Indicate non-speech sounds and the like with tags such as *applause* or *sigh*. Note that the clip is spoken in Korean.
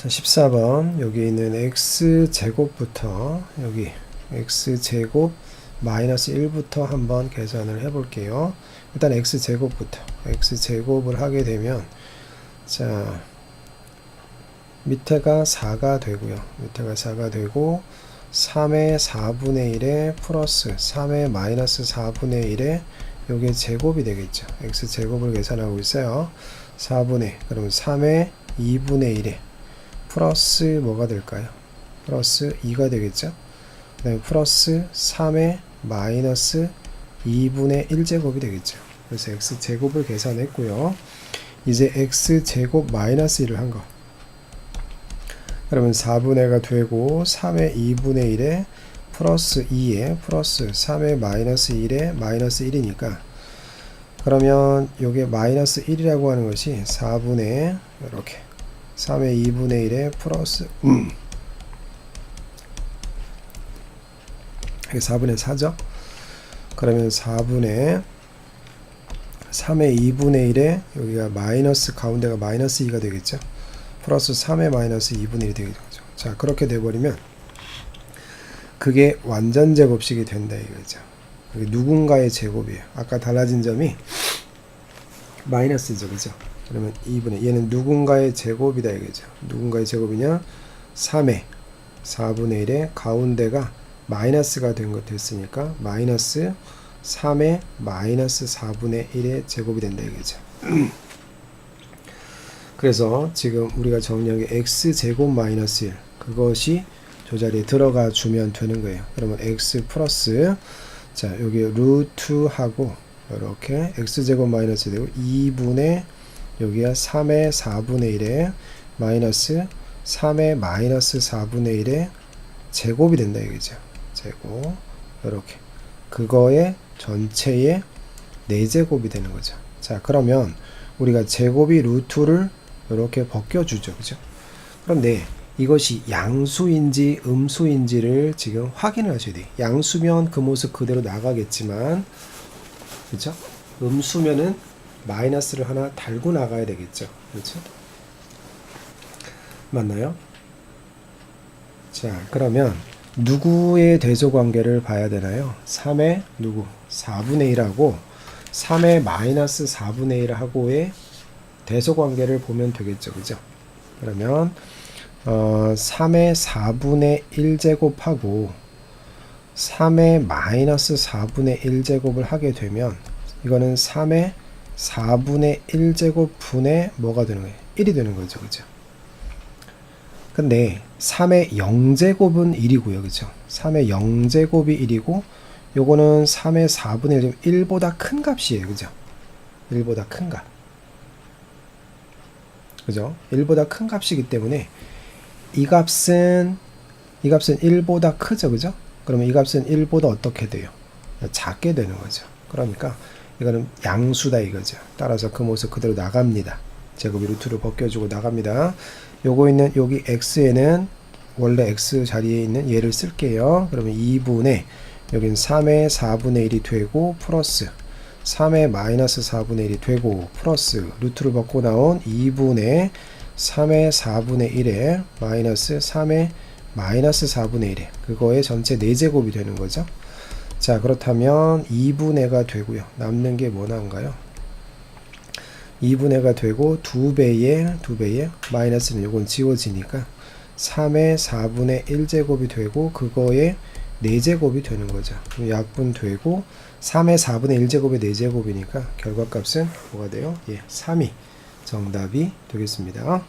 자, 14번 여기 있는 x 제곱부터 여기 x 제곱 마이너스 1부터 한번 계산을 해 볼게요. 일단 x 제곱부터 x 제곱을 하게 되면 자 밑에가 4가 되고요. 밑에가 4가 되고 3의 4분의 1에 플러스 3의 마이너스 4분의 1에 요게 제곱이 되겠죠. x 제곱을 계산하고 있어요. 4분의 그러면 3의 2분의 1에 플러스 뭐가 될까요? 플러스 2가 되겠죠. 그 다음에 플러스 3의 마이너스 2분의 1제곱이 되겠죠. 그래서 x제곱을 계산했고요. 이제 x제곱 마이너스 1을 한 거. 그러면 4분의가 되고 3의 2분의 1에 플러스 2에 플러스 3의 마이너스 1에 마이너스 1이니까 그러면 요게 마이너스 1이라고 하는 것이 4분의 이렇게 3의 2분의 1에 플러스 음. 이게 4분의 4죠? 그러면 4분의 3의 2분의 1에 여기가 마이너스 가운데가 마이너스 2가 되겠죠? 플러스 3의 마이너스 2분의 1이 되겠죠. 자 그렇게 돼버리면 그게 완전 제곱식이 된다 이거죠. 그게 누군가의 제곱이에요. 아까 달라진 점이 마이너스죠, 그죠? 그러면 2분의 얘는 누군가의 제곱이다 이거죠. 누군가의 제곱이냐? 3의 4분의 1의 가운데가 마이너스가 된 것 됐으니까 마이너스 3의 마이너스 4분의 1의 제곱이 된다 이거죠. *clears throat* 그래서 지금 우리가 정리한 게 x 제곱 마이너스 1 그것이 저 자리에 들어가 주면 되는 거예요. 그러면 x 플러스 자 여기 루트하고 이렇게 x 제곱 마이너스 되고 2분의 여기가 3의 4분의 1에 마이너스 3의 마이너스 4분의 1에 제곱이 된다 이거죠. 제곱 이렇게 그거의 전체의 4제곱이 되는 거죠. 자 그러면 우리가 제곱이 루트를 이렇게 벗겨주죠. 그죠? 그런데 이것이 양수인지 음수인지를 지금 확인을 하셔야 돼요. 양수면 그 모습 그대로 나가겠지만 그죠? 음수면은 마이너스를 하나 달고 나가야 되겠죠. 그렇죠? 맞나요? 자, 그러면 누구의 대조 관계를 봐야 되나요? 3의 누구? 4분의 1하고 3의 마이너스 4분의 1하고의 대소 관계를 보면 되겠죠. 그죠? 그러면 어, 3의 4분의 1제곱하고 3의 마이너스 4분의 1제곱을 하게 되면 이거는 3의 4분의 1제곱 분의 뭐가 되는 거예요? 1이 되는 거죠. 그죠? 근데 3의 0제곱은 1이고요. 그죠? 3의 0제곱이 1이고 요거는 3의 4분의 1, 1보다 큰 값이에요. 그죠? 1보다 큰 값. 그죠? 1보다 큰 값이기 때문에 이 값은 이 값은 1보다 크죠. 그죠? 그러면 이 값은 1보다 어떻게 돼요? 작게 되는 거죠. 그러니까 이거는 양수다 이거죠. 따라서 그 모습 그대로 나갑니다. 제곱이 루트를 벗겨주고 나갑니다. 요거 있는 여기 x에는 원래 x 자리에 있는 얘를 쓸게요. 그러면 2분의 여긴 3의 4분의 1이 되고 플러스 3의 마이너스 4분의 1이 되고 플러스 루트를 벗고 나온 2분의 3의 4분의 1에 마이너스 3의 마이너스 4분의 1에 그거의 전체 4제곱이 되는 거죠. 자 그렇다면 2분의가 되고요. 남는 게 뭐 나온가요? 2분의가 되고 2배의 2배의 마이너스는 요건 지워지니까 3의 4분의 1제곱이 되고 그거의 4제곱이 되는 거죠. 약분 되고 3의 4분의 1제곱의 4제곱이니까 결과값은 뭐가 돼요? 예, 3이 정답이 되겠습니다.